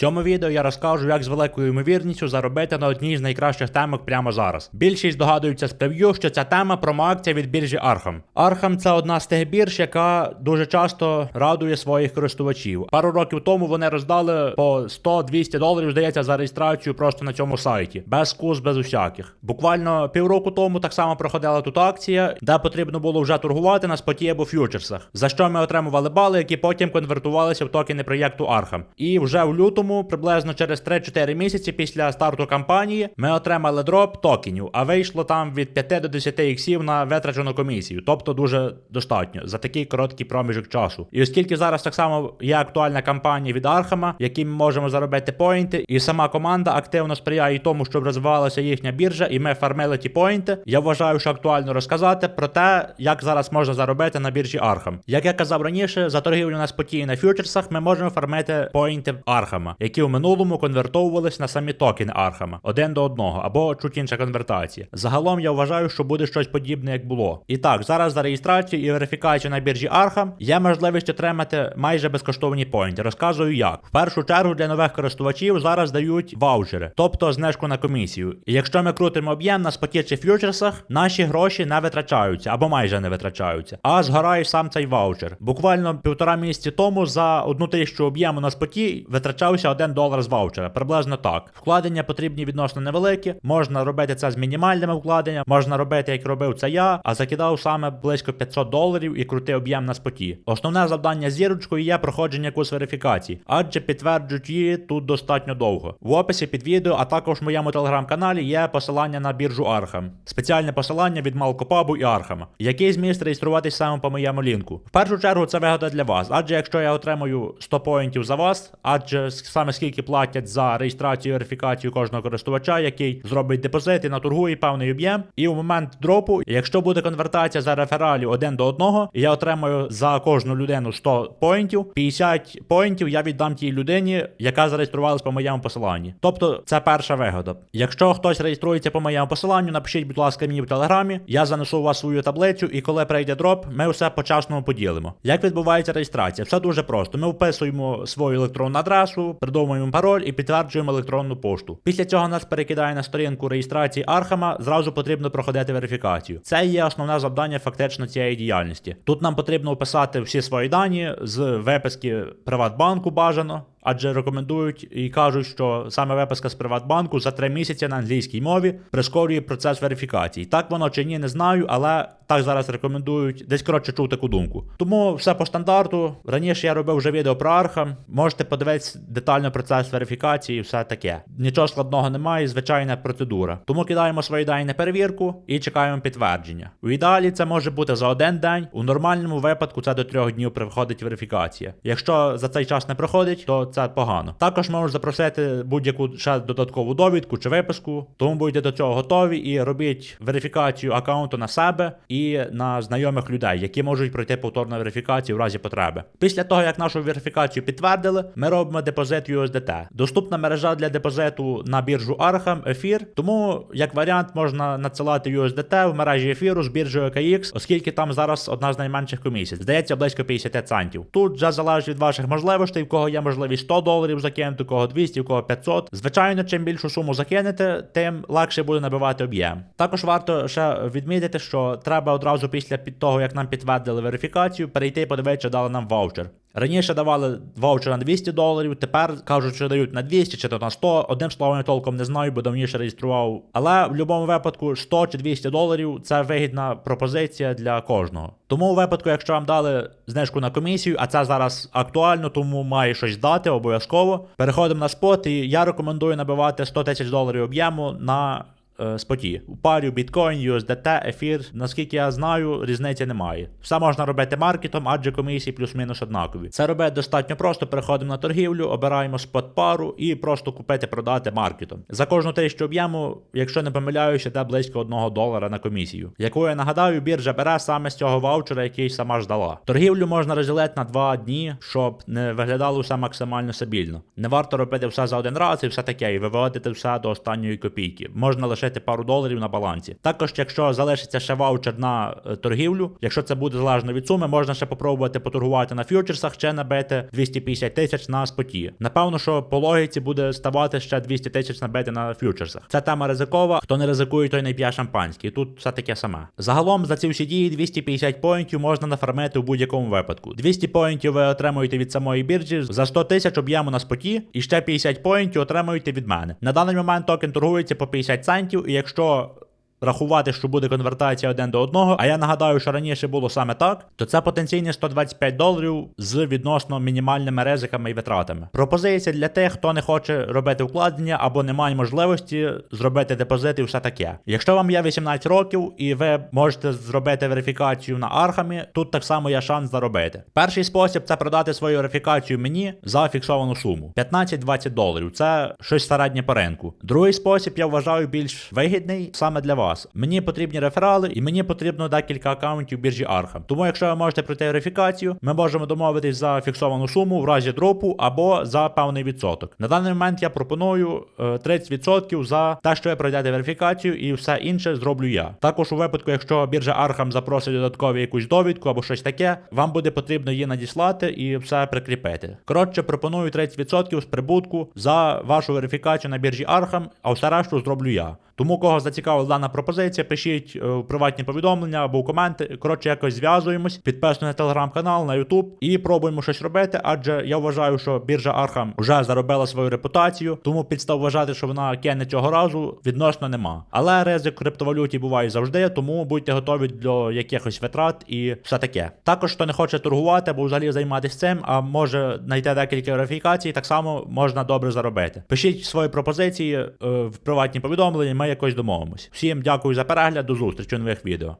цьому відео я розкажу, як з великою ймовірністю заробити на одній з найкращих темок прямо зараз. Більшість догадуються з прев'ю, що ця тема промоакція від біржі Arkham. Arkham це одна з тих бірж, яка дуже часто радує своїх користувачів. Пару років тому вони роздали по 100-200 доларів, здається, за реєстрацію просто на цьому сайті, без скус, без усяких. Буквально півроку тому так само проходила тут акція, де потрібно було вже торгувати на споті або ф'ючерсах, за що ми отримували бали, які потім конвертувалися в токени проєкту Arkham. І вже в лютому, приблизно через 3-4 місяці після старту кампанії, ми отримали дроп токенів, а вийшло там від 5 до 10 іксів на витрачену комісію, тобто дуже достатньо за такий короткий проміжок часу. І оскільки зараз так само є актуальна кампанія від Архама, якій ми можемо заробити поінти, і сама команда активно сприяє тому, щоб розвивалася їхня біржа, і ми фармили ті поінти. Я вважаю, що актуально розказати про те, як зараз можна заробити на біржі Архам. Як я казав раніше, за торгівлю на споті і на фьючерсах ми можемо фармити поінти Архама, які в минулому конвертовувались на самі токени Архама один до одного або чуть інша конвертація. Загалом я вважаю, що буде щось подібне, як було. І так, зараз за реєстрацію і верифікацію на біржі Архам є можливість отримати майже безкоштовні поінти. Розказую як. В першу чергу для нових користувачів зараз дають ваучери, тобто знижку на комісію. І якщо ми крутимо об'єм на споті чи фьючерсах, наші гроші не витрачаються або майже не витрачаються, а згорає сам цей ваучер. Буквально півтора місяці тому за одну тисячу об'єму на споті витрачався один долар з ваучера. Приблизно так. Вкладення потрібні відносно невеликі. Можна робити це з мінімальними вкладеннями, можна робити, як робив це я, а закидав саме близько 500 доларів і крутив об'єм на споті. Основне завдання зірочкою є проходження курс верифікації, адже підтверджують її тут достатньо довго. В описі під відео, а також в моєму телеграм-каналі є посилання на біржу Архам. Спеціальне посилання від Малкопабу і Архама, який зміст реєструватись саме по моєму лінку. В першу чергу це вигода для вас, адже якщо я отримую 100 поінтів за вас, адже саме скільки платять за реєстрацію і верифікацію кожного користувача, який зробить депозит і наторгує певний об'єм. І в момент дропу, якщо буде конвертація за рефералів один до одного, я отримаю за кожну людину 100 поінтів, 50 поінтів я віддам тій людині, яка зареєструвалась по моєму посиланні. Тобто це перша вигода. Якщо хтось реєструється по моєму посиланню, напишіть, будь ласка, мені в телеграмі, я занесу у вас свою таблицю, і коли прийде дроп, ми все по-часному поділимо. Як відбувається реєстрація? Все дуже просто. Ми вписуємо свою електронну адресу, придумуємо пароль і підтверджуємо електронну пошту. Після цього нас перекидає на сторінку реєстрації Архама. Зразу потрібно проходити верифікацію. Це є основне завдання фактично цієї діяльності. Тут нам потрібно описати всі свої дані з виписки Приватбанку бажано. Адже рекомендують і кажуть, що саме виписка з Приватбанку за три місяці на англійській мові прискорює процес верифікації. Так воно чи ні, не знаю, але так зараз рекомендують. Десь коротше чув таку думку. Тому все по стандарту. Раніше я робив вже відео про Архам. Можете подивитися детально процес верифікації і все таке. Нічого складного немає, звичайна процедура. Тому кидаємо свої дані на перевірку і чекаємо підтвердження. У ідеалі це може бути за один день. У нормальному випадку це до трьох днів приходить верифікація. Якщо за цей час не проходить, то це погано. Також можеш запросити будь-яку ще додаткову довідку чи виписку, тому будьте до цього готові і робіть верифікацію аккаунту на себе і на знайомих людей, які можуть пройти повторну верифікацію в разі потреби. Після того, як нашу верифікацію підтвердили, ми робимо депозит USDT. Доступна мережа для депозиту на біржу Arkham, ефір, тому як варіант можна надсилати USDT в мережі ефіру з біржею KX, оскільки там зараз одна з найменших комісій. Здається, близько 50 центів. Тут вже залежить від ваших можливостей, в кого є можливість 100 доларів закинути, у кого 200, у кого 500. Звичайно, чим більшу суму закинете, тим легше буде набивати об'єм. Також варто ще відмітити, що треба одразу після того, як нам підтвердили верифікацію, перейти і подивитися, чи дали нам ваучер. Раніше давали ваучер на 200 доларів, тепер кажуть, що дають на 200 чи то на 100. Одним словом, я толком не знаю, бо давніше реєстрував. Але в будь-якому випадку 100 чи 200 доларів це вигідна пропозиція для кожного. Тому у випадку, якщо вам дали знижку на комісію, а це зараз актуально, тому має щось дати обов'язково. Переходимо на спот, і я рекомендую набивати 100 тисяч доларів об'єму на споті. У парі біткоін, USDT, ефір. Наскільки я знаю, різниці немає. Все можна робити маркетом, адже комісії плюс-мінус однакові. Це робити достатньо просто. Переходимо на торгівлю, обираємо спот пару і просто купити, продати маркетом. За кожну тисячу об'єму, якщо не помиляюся, йде близько 1 долара на комісію. Яку я нагадаю, біржа бере саме з цього ваучера, який сама ж дала. Торгівлю можна розділити на два дні, щоб не виглядало все максимально стабільно. Не варто робити все за один раз і все таке, і виводити все до останньої копійки. Можна лише залишити пару доларів на балансі. Також, якщо залишиться ще ваучер на е, торгівлю, якщо це буде залежно від суми, можна ще попробувати поторгувати на фьючерсах, ще набити 250 тисяч на споті. Напевно, що по логіці буде ставати ще 200 тисяч набити на фьючерсах. Це тема ризикова. Хто не ризикує, той не п'є шампанське. Тут все таке саме. Загалом за ці всі дії 250 поінтів можна нафармити у будь-якому випадку. 200 поінтів ви отримуєте від самої біржі за 100 тисяч об'єму на споті, і ще 50 поінтів отримуєте від мене. На даний момент токен торгується по 50 центів, якщо рахувати, що буде конвертація один до одного, а я нагадаю, що раніше було саме так, то це потенційні 125 доларів з відносно мінімальними ризиками і витратами. Пропозиція для тих, хто не хоче робити вкладення або не має можливості зробити депозит і все таке. Якщо вам є 18 років і ви можете зробити верифікацію на Архамі, тут так само є шанс заробити. Перший спосіб це продати свою верифікацію мені за фіксовану суму 15-20 доларів. Це щось середнє по ринку. Другий спосіб я вважаю більш вигідний саме для вас. Мені потрібні реферали, і мені потрібно декілька аккаунтів біржі Архам. Тому, якщо ви можете пройти верифікацію, ми можемо домовитись за фіксовану суму в разі дропу або за певний відсоток. На даний момент я пропоную е, 30% за те, що ви пройдете верифікацію, і все інше зроблю я. Також у випадку, якщо біржа Архам запросить додаткову якусь довідку або щось таке, вам буде потрібно її надіслати і все прикріпити. Коротше, пропоную 30% з прибутку за вашу верифікацію на біржі Архам, а все решту зроблю я. Тому кого зацікавила дана пропозиція, пишіть е, в приватні повідомлення або в коменти. Коротше, якось зв'язуємось, підписуйтесь на телеграм-канал, на Ютуб і пробуємо щось робити. Адже я вважаю, що біржа Архам вже заробила свою репутацію, тому підстав вважати, що вона кине цього разу, відносно нема. Але ризик криптовалюті буває завжди, тому будьте готові до якихось витрат і все таке. Також хто не хоче торгувати або взагалі займатися цим, а може знайти декілька верифікацій, так само можна добре заробити. Пишіть свої пропозиції е, в приватні повідомлення. Якось домовимось. Всім дякую за перегляд, до зустрічі у нових відео.